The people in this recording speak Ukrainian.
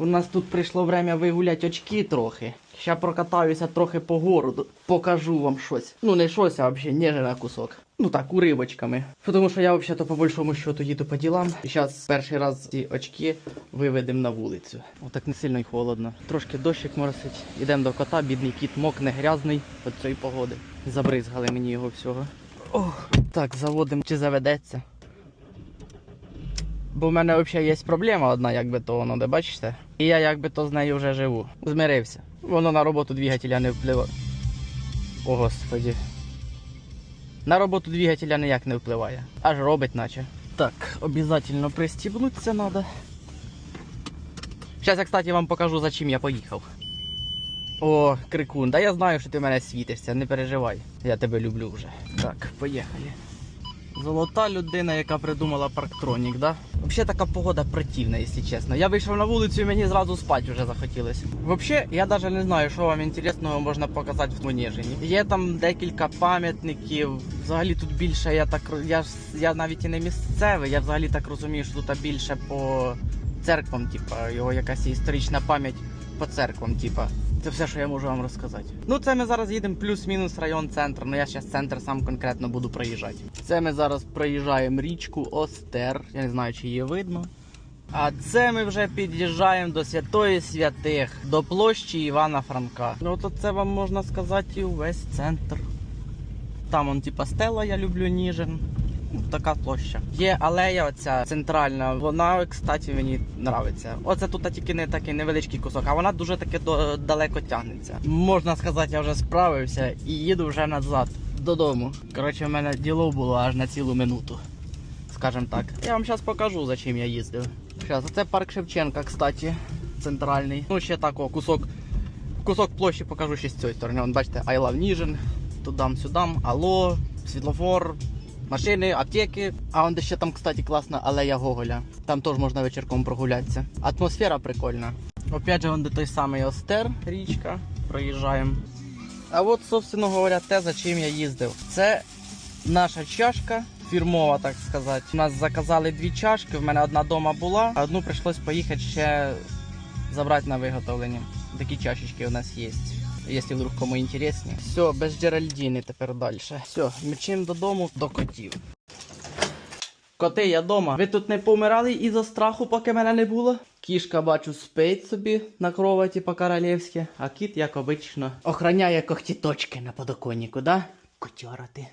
У нас тут прийшло время вигуляти очки трохи. Ща прокатаюся трохи по городу, покажу вам щось. Ну не щось, а взагалі ніжена кусок. Ну так, уривочками. Тому що я взагалі по большому счету їду по ділам. І зараз перший раз ці очки виведемо на вулицю. Отак не сильно й холодно. Трошки дощик моросить. Ідемо до кота, бідний кіт мокне грязний від цієї погоди. Забризгали мені його всього. Ох, так, заводимо чи заведеться. Бо в мене взагалі є проблема одна, якби то воно, де бачите? І я якби то з нею вже живу. Змирився. Воно на роботу двигателя не впливає. О господі. На роботу двигателя ніяк не впливає. Аж робить наче. Так, обов'язково пристібнутися треба. Зараз я, кстати, вам покажу, за чим я поїхав. О, крикун, да я знаю, що ти в мене світишся, не переживай. Я тебе люблю вже. Так, поїхали. Золота людина, яка придумала парктронік, да? Взагалі така погода противна, якщо чесно. Я вийшов на вулицю і мені зразу спати вже захотілося. Взагалі, я навіть не знаю, що вам інтересного можна показати в Тунежині. Є там декілька пам'ятників. Взагалі тут більше, я так я я навіть і не місцевий, я взагалі так розумію, що тут більше по церквам, типа, його якась історична пам'ять по церквам, типа. Це все, що я можу вам розказати. Ну, це ми зараз їдемо плюс-мінус район центр. Ну я зараз центр сам конкретно буду проїжджати. Це ми зараз проїжджаємо річку Остер. Я не знаю, чи її видно. А це ми вже під'їжджаємо до святої святих, до площі Івана Франка. Ну то це вам можна сказати і увесь центр. Там он типа стела, я люблю Ніжин. Така площа. Є алея, оця центральна. Вона, кстати, мені подобається. Оце тут тільки не такий невеличкий кусок, а вона дуже таки далеко тягнеться. Можна сказати, я вже справився і їду вже назад додому. Коротше, в мене діло було аж на цілу минуту. Скажем так. Я вам зараз покажу, за чим я їздив. Зараз, це парк Шевченка, кстати, центральний. Ну, ще так, о, кусок. Кусок площі покажу ще з цієї сторони. Вон, бачите, I love Ніжин. Тудам-сюдам, алло, світлофор, машини, аптеки. А он ще там, кстати, класна алея Гоголя. Там теж можна вечірком прогулятися. Атмосфера прикольна. Опять же, вон де той самий Остер, річка. Проїжджаємо. А от, собственно говоря, те, за чим я їздив. Це наша чашка. Фірмова, так сказати. У нас заказали дві чашки. В мене одна дома була, а одну прийшлось поїхати ще забрати на виготовлення. Такі чашечки у нас є. Якщо вдруг кому інтересні. Все, без Джеральдіни тепер далі. Все, мчим додому до котів. Коти, я дома. Ви тут не помирали із-за страху, поки мене не було? Кішка, бачу, спить собі на кроваті по-королівськи, а кіт, як обично, охраняє когтіточки на подоконнику, да? Котяра ти.